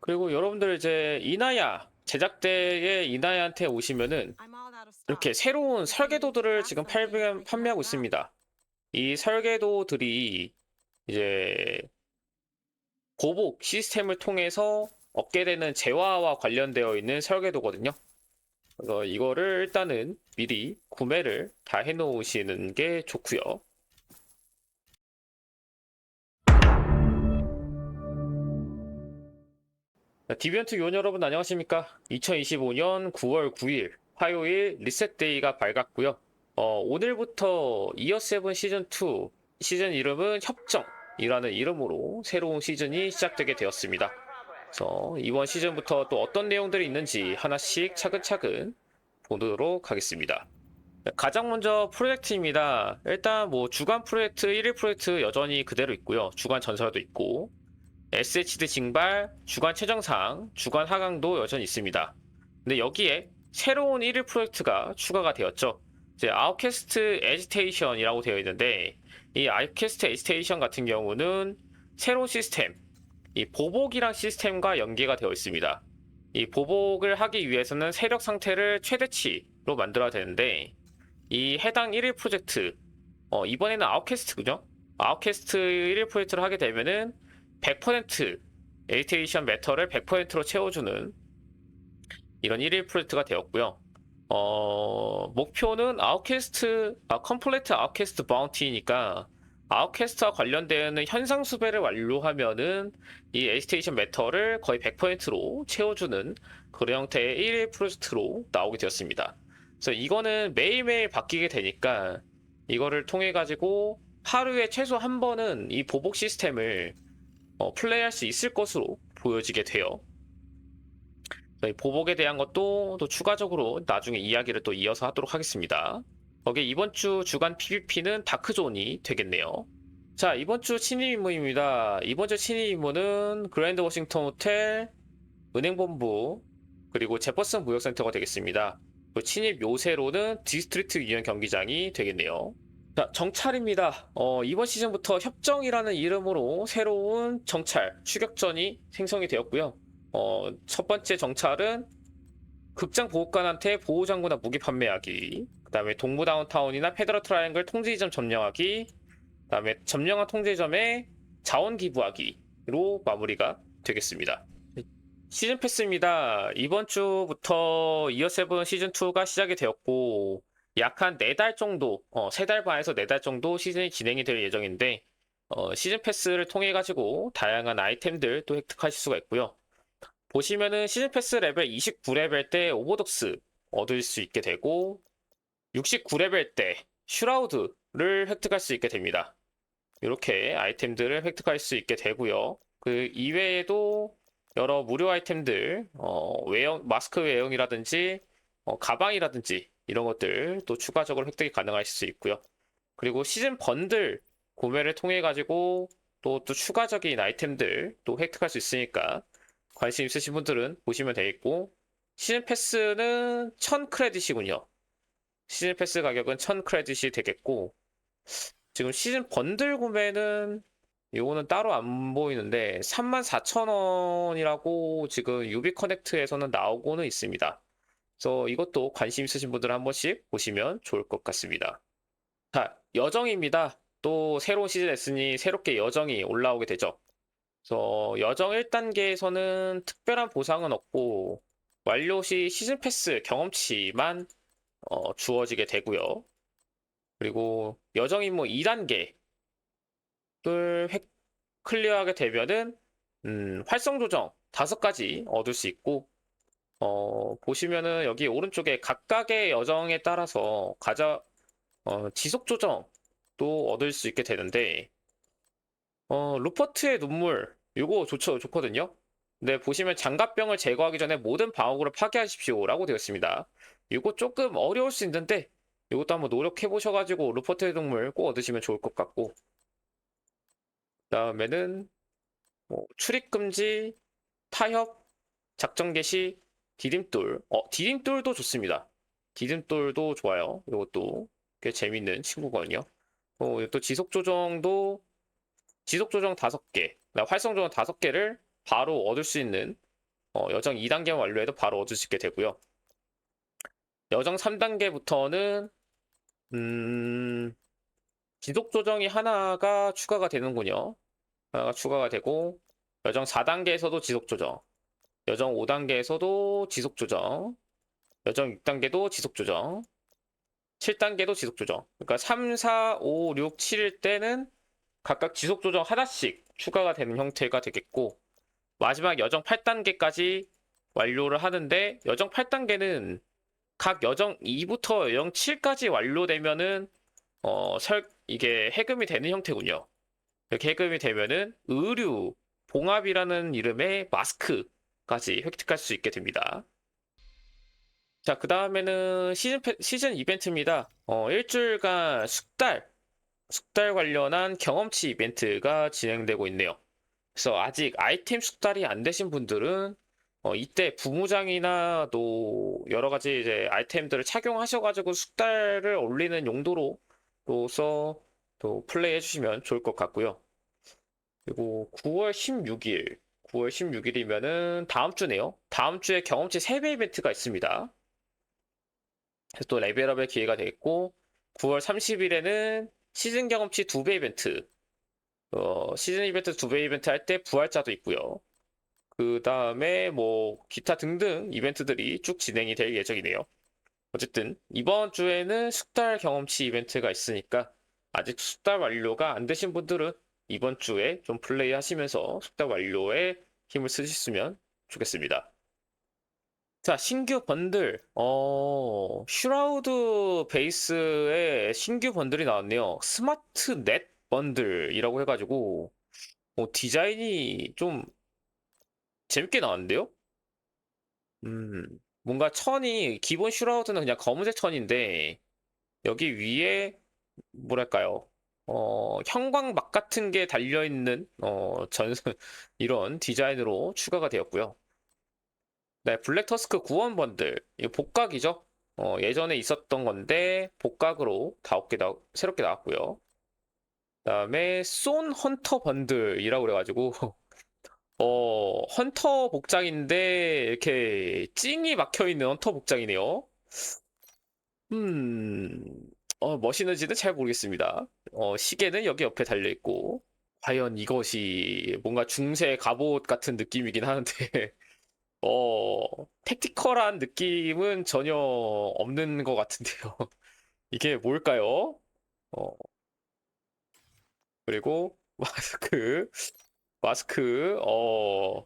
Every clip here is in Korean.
그리고 여러분들 이제 이나야 제작대의 이나야한테 오시면은 이렇게 새로운 설계도들을 지금 팔, 판매하고 있습니다. 이 설계도들이 이제 보복 시스템을 통해서 얻게 되는 재화와 관련되어 있는 설계도거든요. 그래서 이거를 일단은 미리 구매를 다 해놓으시는 게 좋고요. 디비언트 요원 여러분 안녕하십니까? 2025년 9월 9일 화요일 리셋데이가 밝았고요. 어, 오늘부터 이어7 시즌2 시즌 이름은 협정이라는 이름으로 새로운 시즌이 시작되게 되었습니다. 그래서 이번 시즌부터 또 어떤 내용들이 있는지 하나씩 차근차근 보도록 하겠습니다. 가장 먼저 프로젝트입니다. 일단 뭐 주간 프로젝트, 1일 프로젝트 여전히 그대로 있고요. 주간 전설도 있고 SHD 징발, 주간 최정상, 주간 하강도 여전히 있습니다. 근데 여기에 새로운 1일 프로젝트가 추가가 되었죠. 이제 아웃캐스트 에지테이션이라고 되어 있는데 이 아웃캐스트 에지테이션 같은 경우는 새로운 시스템, 이 보복이랑 시스템과 연계가 되어 있습니다. 이 보복을 하기 위해서는 세력 상태를 최대치로 만들어야 되는데 이 해당 1일 프로젝트 어, 이번에는 아웃캐스트군요. 아웃캐스트 1일 프로젝트를 하게 되면은 100% 에이테이션 매터를 100%로 채워주는 이런 1일 프로젝트가 되었고요. 어, 목표는 아웃캐스트, 아, 컴플레트 아웃캐스트 바운티니까 아웃캐스트와 관련되는 현상 수배를 완료하면은 이 에이스테이션 매터를 거의 100%로 채워주는 그런 형태의 1일 프로젝트로 나오게 되었습니다. 그래서 이거는 매일매일 바뀌게 되니까 이거를 통해 가지고 하루에 최소 한 번은 이 보복 시스템을 어, 플레이할 수 있을 것으로 보여지게 돼요. 이 보복에 대한 것도 또 추가적으로 나중에 이야기를 또 이어서 하도록 하겠습니다. 거기에 이번 주 주간 PVP는 다크존이 되겠네요. 자, 이번 주 신입 임무입니다. 이번 주 신입 임무는 그랜드 워싱턴 호텔, 은행본부, 그리고 제퍼슨 무역센터가 되겠습니다. 그 신입 요새로는 디스트리트 유니언 경기장이 되겠네요. 자, 정찰입니다. 어, 이번 시즌부터 협정이라는 이름으로 새로운 정찰, 추격전이 생성이 되었고요. 어, 첫 번째 정찰은 극장 보호관한테 보호장구나 무기 판매하기, 그 다음에 동부 다운타운이나 페더럴 트라이앵글 통제지점 점령하기, 그 다음에 점령한 통제점에 자원 기부하기로 마무리가 되겠습니다. 시즌 패스입니다. 이번 주부터 이어7 시즌 2가 시작이 되었고, 약 한 네 달 정도, 어, 세 달 반에서 네 달 정도 시즌이 진행이 될 예정인데, 어, 시즌 패스를 통해 가지고 다양한 아이템들 또 획득하실 수가 있고요. 보시면은 시즌 패스 레벨 29레벨 때 오버독스 얻을 수 있게 되고, 69레벨 때 슈라우드를 획득할 수 있게 됩니다. 이렇게 아이템들을 획득할 수 있게 되고요. 그 이외에도 여러 무료 아이템들, 어, 외형, 마스크 외형이라든지, 어, 가방이라든지, 이런 것들 또 추가적으로 획득이 가능하실 수 있고요. 그리고 시즌 번들 구매를 통해 가지고 또, 또 추가적인 아이템들 또 획득할 수 있으니까 관심 있으신 분들은 보시면 되겠고 시즌 패스는 1000 크레딧이군요. 시즌 패스 가격은 1000 크레딧이 되겠고 지금 시즌 번들 구매는 이거는 따로 안 보이는데 34,000원이라고 지금 유비 커넥트에서는 나오고는 있습니다. 그래서 이것도 관심 있으신 분들 한 번씩 보시면 좋을 것 같습니다. 자, 여정입니다. 또 새로운 시즌 했으니 새롭게 여정이 올라오게 되죠. 그래서 여정 1단계에서는 특별한 보상은 없고 완료 시 시즌 패스 경험치만 어, 주어지게 되고요. 그리고 여정 임무 2단계를 획 클리어하게 되면은 음, 활성 조정 5가지 얻을 수 있고 어, 보시면은 여기 오른쪽에 각각의 여정에 따라서 가자, 어, 지속 조정도 얻을 수 있게 되는데, 어, 루퍼트의 눈물, 이거 좋죠, 좋거든요. 근데 보시면 장갑병을 제거하기 전에 모든 방어구를 파괴하십시오 라고 되어 있습니다. 이거 조금 어려울 수 있는데, 이것도 한번 노력해 보셔가지고 루퍼트의 눈물 꼭 얻으시면 좋을 것 같고, 그 다음에는, 뭐, 출입 금지, 타협, 작전 개시, 디딤돌. 어, 디딤돌도 좋습니다. 디딤돌도 좋아요. 이것도 꽤 재밌는 친구거든요. 어, 또 지속 조정도 지속 조정 5개, 활성 조정 5개를 바로 얻을 수 있는 어, 여정 2단계 완료해도 바로 얻을 수 있게 되고요. 여정 3단계부터는 음, 지속 조정이 하나가 추가가 되는군요. 하나가 추가가 되고 여정 4단계에서도 지속 조정, 여정 5단계에서도 지속 조정, 여정 6단계도 지속 조정, 7단계도 지속 조정. 그러니까 3, 4, 5, 6, 7일 때는 각각 지속 조정 하나씩 추가가 되는 형태가 되겠고 마지막 여정 8단계까지 완료를 하는데 여정 8단계는 각 여정 2부터 여정 7까지 완료되면은 어, 설, 이게 해금이 되는 형태군요. 이렇게 해금이 되면은 의류 봉합이라는 이름의 마스크 까지 획득할 수 있게 됩니다. 자, 그 다음에는 시즌, 패- 시즌 이벤트입니다. 어, 일주일간 숙달, 숙달 관련한 경험치 이벤트가 진행되고 있네요. 그래서 아직 아이템 숙달이 안 되신 분들은 어, 이때 부무장이나 또 여러 가지 이제 아이템들을 착용하셔가지고 숙달을 올리는 용도로 로서 또 플레이 해주시면 좋을 것 같고요. 그리고 9월 16일, 9월 16일이면은 다음 주네요. 다음 주에 경험치 3배 이벤트가 있습니다. 그래서 또 레벨업의 기회가 되겠고 9월 30일에는 시즌 경험치 2배 이벤트 어, 시즌 이벤트 2배 이벤트 할 때 부활자도 있고요. 그 다음에 뭐 기타 등등 이벤트들이 쭉 진행이 될 예정이네요. 어쨌든 이번 주에는 숙달 경험치 이벤트가 있으니까 아직 숙달 완료가 안 되신 분들은 이번 주에 좀 플레이 하시면서 숙달 완료에 힘을 쓰셨으면 좋겠습니다. 자, 신규 번들. 어, 슈라우드 베이스의 신규 번들이 나왔네요. 스마트 넷 번들이라고 해가지고, 어, 디자인이 좀 재밌게 나왔는데요? 음, 뭔가 천이, 기본 슈라우드는 그냥 검은색 천인데, 여기 위에, 뭐랄까요. 어, 형광막 같은 게 달려있는, 어, 전, 이런 디자인으로 추가가 되었고요. 네, 블랙 터스크 구원 번들. 이거 복각이죠? 어, 예전에 있었던 건데, 복각으로 다섯 나, 새롭게 나왔고요. 그 다음에, 쏜 헌터 번들이라고 그래가지고, 어, 헌터 복장인데, 이렇게 찡이 막혀 있는 헌터 복장이네요. 음, 어, 멋있는지는 잘 모르겠습니다. 어, 시계는 여기 옆에 달려 있고, 과연 이것이 뭔가 중세 갑옷 같은 느낌이긴 하는데, 어, 택티컬한 느낌은 전혀 없는 것 같은데요. 이게 뭘까요? 어, 그리고 마스크, 마스크, 어,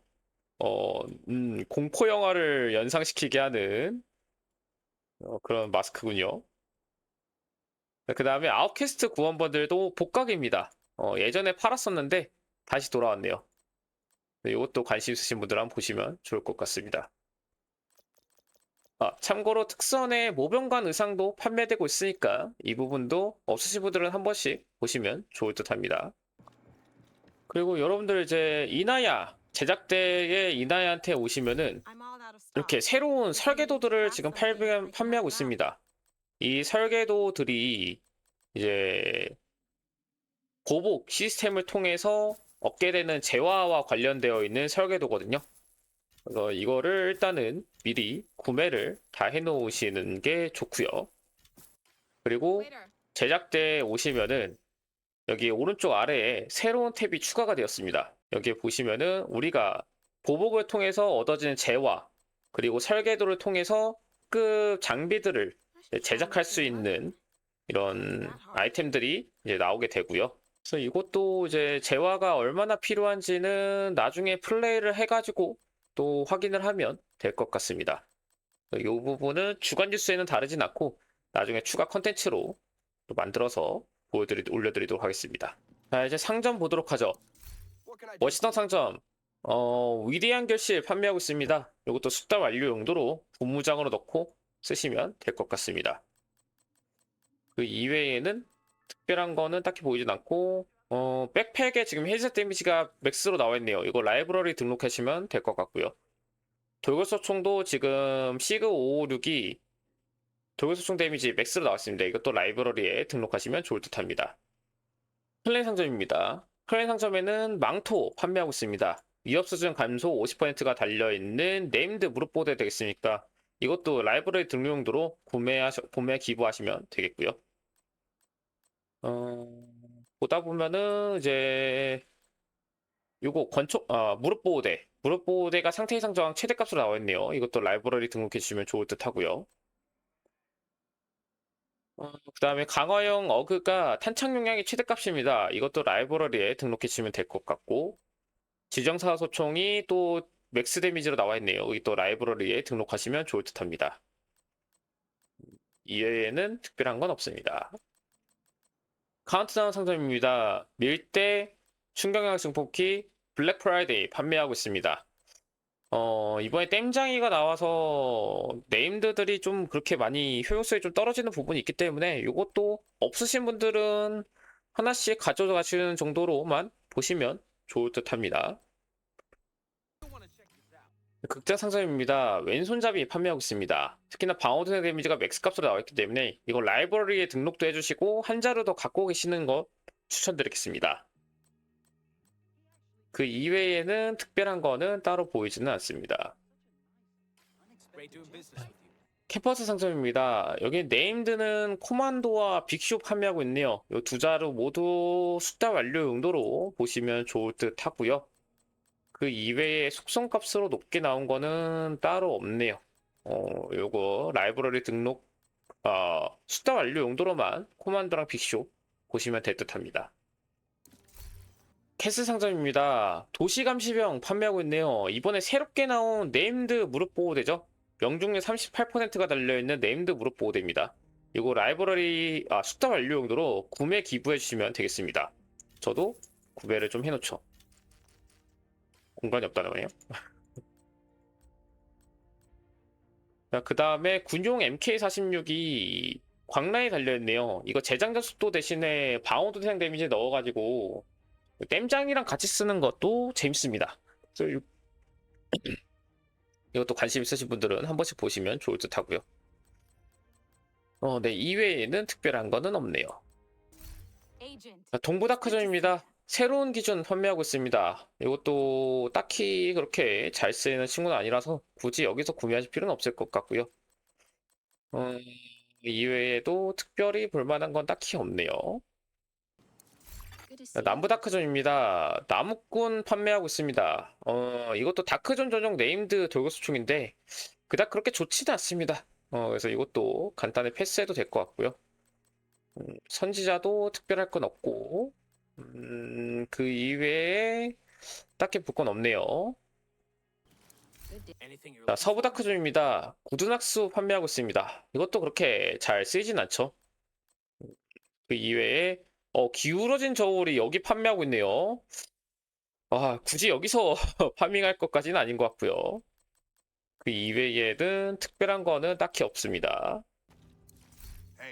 어, 음, 공포 영화를 연상시키게 하는 어, 그런 마스크군요. 그 다음에 아웃캐스트 구원번들도 복각입니다. 어, 예전에 팔았었는데 다시 돌아왔네요. 네, 이것도 관심 있으신 분들 한번 보시면 좋을 것 같습니다. 아, 참고로 특선의 모병관 의상도 판매되고 있으니까 이 부분도 없으신 분들은 한 번씩 보시면 좋을 듯 합니다. 그리고 여러분들 이제 이나야 제작대의 이나야한테 오시면은 이렇게 새로운 설계도들을 지금 팔, 판매하고 있습니다. 이 설계도들이 이제 보복 시스템을 통해서 얻게 되는 재화와 관련되어 있는 설계도거든요. 그래서 이거를 일단은 미리 구매를 다 해놓으시는 게 좋고요. 그리고 제작대에 오시면은 여기 오른쪽 아래에 새로운 탭이 추가가 되었습니다. 여기에 보시면은 우리가 보복을 통해서 얻어지는 재화 그리고 설계도를 통해서 급 장비들을 제작할 수 있는 이런 아이템들이 이제 나오게 되고요. 그래서 이것도 이제 재화가 얼마나 필요한지는 나중에 플레이를 해가지고 또 확인을 하면 될 것 같습니다. 이 부분은 주간 뉴스에는 다르진 않고 나중에 추가 컨텐츠로 또 만들어서 보여드리, 올려드리도록 하겠습니다. 자, 이제 상점 보도록 하죠. 워싱턴 상점, 어, 위대한 결실 판매하고 있습니다. 이것도 숙달 완료 용도로 본무장으로 넣고 쓰시면 될 것 같습니다. 그 이외에는 특별한 거는 딱히 보이진 않고, 어, 백팩에 지금 헤드셋 데미지가 맥스로 나와 있네요. 이거 라이브러리 등록하시면 될 것 같고요. 돌격소총도 지금 시그 556이 돌격소총 데미지 맥스로 나왔습니다. 이것도 라이브러리에 등록하시면 좋을 듯 합니다. 클랜 상점입니다. 클랜 상점에는 망토 판매하고 있습니다. 위협 수준 감소 50%가 달려있는 네임드 무릎보드 되겠습니까? 이것도 라이브러리 등록 용도로 구매하셔, 구매 기부하시면 되겠고요. 어, 보다 보면은 이제 요거 권총 아 무릎 보호대 무릎 보호대가 상태 이상 저항 최대값으로 나와 있네요. 이것도 라이브러리 등록해 주시면 좋을 듯 하고요. 어, 그 다음에 강화형 어그가 탄창 용량이 최대값입니다. 이것도 라이브러리에 등록해 주시면 될 것 같고 지정사 소총이 또 맥스 데미지로 나와 있네요. 여기 또 라이브러리에 등록하시면 좋을 듯 합니다. 이외에는 특별한 건 없습니다. 카운트다운 상점입니다. 밀대 충격약 증폭기 블랙 프라이데이 판매하고 있습니다. 어, 이번에 땜장이가 나와서 네임드들이 좀 그렇게 많이 효용성이 좀 떨어지는 부분이 있기 때문에 이것도 없으신 분들은 하나씩 가져가시는 정도로만 보시면 좋을 듯 합니다. 극장 상점입니다. 왼손잡이 판매하고 있습니다. 특히나 방어 드는 데미지가 맥스 값으로 나와 있기 때문에 이거 라이브러리에 등록도 해주시고 한 자루 더 갖고 계시는 거 추천드리겠습니다. 그 이외에는 특별한 거는 따로 보이지는 않습니다. 캠퍼스 상점입니다. 여기 네임드는 코만도와 빅쇼 판매하고 있네요. 이 두 자루 모두 숫자 완료 용도로 보시면 좋을 듯 하고요. 그 이외에 속성값으로 높게 나온 거는 따로 없네요. 어, 요거 라이브러리 등록 어, 숫자 완료 용도로만 코만도랑 빅쇼 보시면 될 듯 합니다. 캐스 상점입니다. 도시감시병 판매하고 있네요. 이번에 새롭게 나온 네임드 무릎 보호대죠. 명중률 38%가 달려있는 네임드 무릎 보호대입니다. 이거 라이브러리 아, 숫자 완료 용도로 구매 기부해 주시면 되겠습니다. 저도 구매를 좀 해놓죠. 공간이 없다는 거예요. 자, 그 다음에 군용 MK46이 광란이 달려있네요. 이거 재장전 속도 대신에 방어도 대상 데미지 넣어가지고 땜장이랑 같이 쓰는 것도 재밌습니다. 이- 이것도 관심 있으신 분들은 한 번씩 보시면 좋을 듯 하고요. 어, 네, 이외에는 특별한 거는 없네요. 동부다크점입니다. 새로운 기준 판매하고 있습니다. 이것도 딱히 그렇게 잘 쓰이는 친구는 아니라서 굳이 여기서 구매하실 필요는 없을 것 같고요. 어, 이외에도 특별히 볼만한 건 딱히 없네요. 남부 다크존입니다. 나무꾼 판매하고 있습니다. 어, 이것도 다크존 전용 네임드 돌고수총인데 그닥 그렇게 좋지는 않습니다. 어, 그래서 이것도 간단히 패스해도 될 것 같고요. 음, 선지자도 특별할 건 없고 음, 그 이외에 딱히 볼 건 없네요. 자, 서부? 다크존입니다. 구두낙수 판매하고 있습니다. 이것도 그렇게 잘 쓰이진 않죠. 그 이외에 어, 기울어진 저울이 여기 판매하고 있네요. 아, 굳이 여기서 파밍할 것까지는 아닌 것 같고요. 그 이외에는 특별한 거는 딱히 없습니다.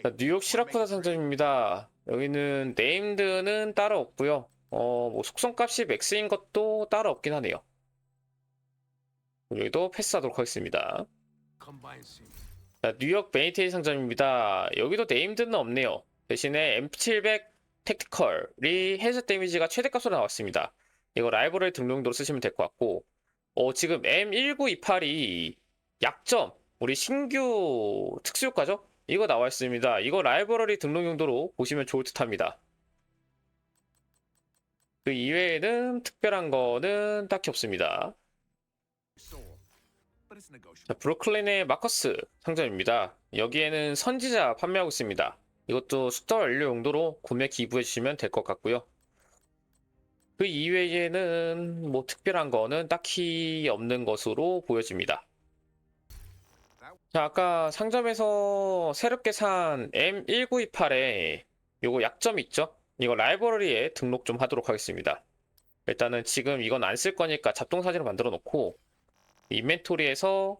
자, 뉴욕 시라쿠사 상점입니다. 여기는 네임드는 따로 없고요. 어, 뭐 속성값이 맥스인 것도 따로 없긴 하네요. 여기도 패스하도록 하겠습니다. 자, 뉴욕 베니테이 상점입니다. 여기도 네임드는 없네요. 대신에 M700 택티컬이 헤드 데미지가 최대값으로 나왔습니다. 이거 라이브러리 등록도로 쓰시면 될 것 같고, 어, 지금 M1928이 약점, 우리 신규 특수효과죠? 이거 나와 있습니다. 이거 라이브러리 등록 용도로 보시면 좋을 듯 합니다. 그 이외에는 특별한 거는 딱히 없습니다. 자, 브루클린의 마커스 상점입니다. 여기에는 선지자 판매하고 있습니다. 이것도 숫자 완료 용도로 구매 기부해 주시면 될 것 같고요. 그 이외에는 뭐 특별한 거는 딱히 없는 것으로 보여집니다. 자, 아까 상점에서 새롭게 산 M1928에 요거 약점 있죠? 이거 라이브러리에 등록 좀 하도록 하겠습니다. 일단은 지금 이건 안 쓸 거니까 잡동 사진을 만들어 놓고 인벤토리에서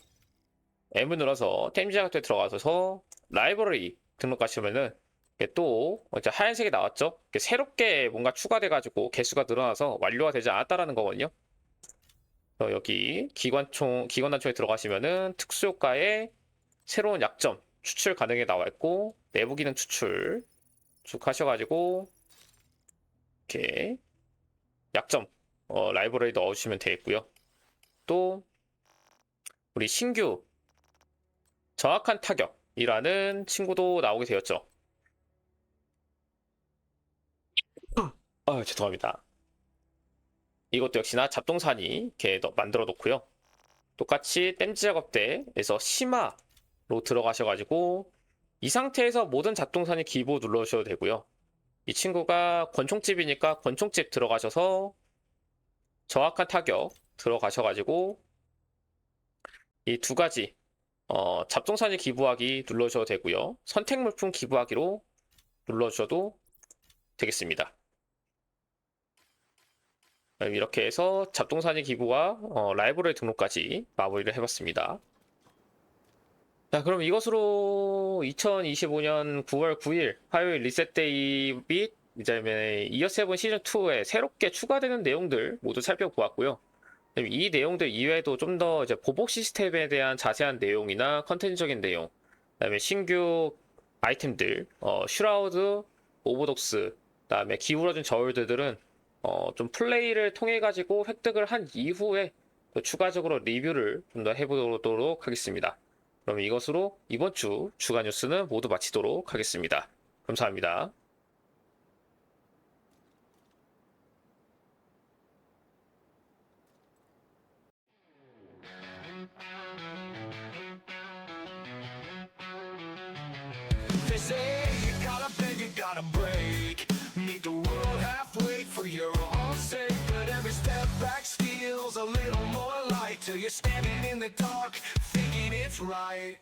M을 눌러서 템지 작업에 들어가서 라이브러리 등록하시면은 또 이제 하얀색이 나왔죠? 새롭게 뭔가 추가돼가지고 개수가 늘어나서 완료가 되지 않았다라는 거거든요. 여기 기관총 기관단총에 들어가시면은 특수효과에 새로운 약점 추출 가능에 나와 있고 내부 기능 추출 쭉 하셔가지고 이렇게 약점 어, 라이브러리 넣어주시면 되겠고요. 또 우리 신규 정확한 타격이라는 친구도 나오게 되었죠. 아, 죄송합니다. 이것도 역시나 잡동사니 이렇게 넣- 만들어 놓고요. 똑같이 댐지 작업대에서 심화 로 들어가셔가지고 이 상태에서 모든 잡동사니 기보 눌러주셔도 되고요. 이 친구가 권총집이니까 권총집 들어가셔서 정확한 타격 들어가셔가지고 이 두 가지 어, 잡동사니 기부하기 눌러주셔도 되고요. 선택 물품 기부하기로 눌러주셔도 되겠습니다. 네, 이렇게 해서 잡동사니 기부와 어, 라이브러리 등록까지 마무리를 해봤습니다. 자, 그럼 이것으로 2025년 9월 9일 화요일 리셋데이 및 이제 이어7 시즌2에 새롭게 추가되는 내용들 모두 살펴보았고요. 이 내용들 이외에도 좀 더 이제 보복 시스템에 대한 자세한 내용이나 컨텐츠적인 내용, 그다음에 신규 아이템들, 어, 슈라우드, 오버독스, 그다음에 기울어진 저울들은 어, 좀 플레이를 통해 가지고 획득을 한 이후에 또 추가적으로 리뷰를 좀 더 해보도록 하겠습니다. 그럼 이것으로 이번 주 주간 뉴스는 모두 마치도록 하겠습니다. 감사합니다. Till you're standing in the dark, it's right.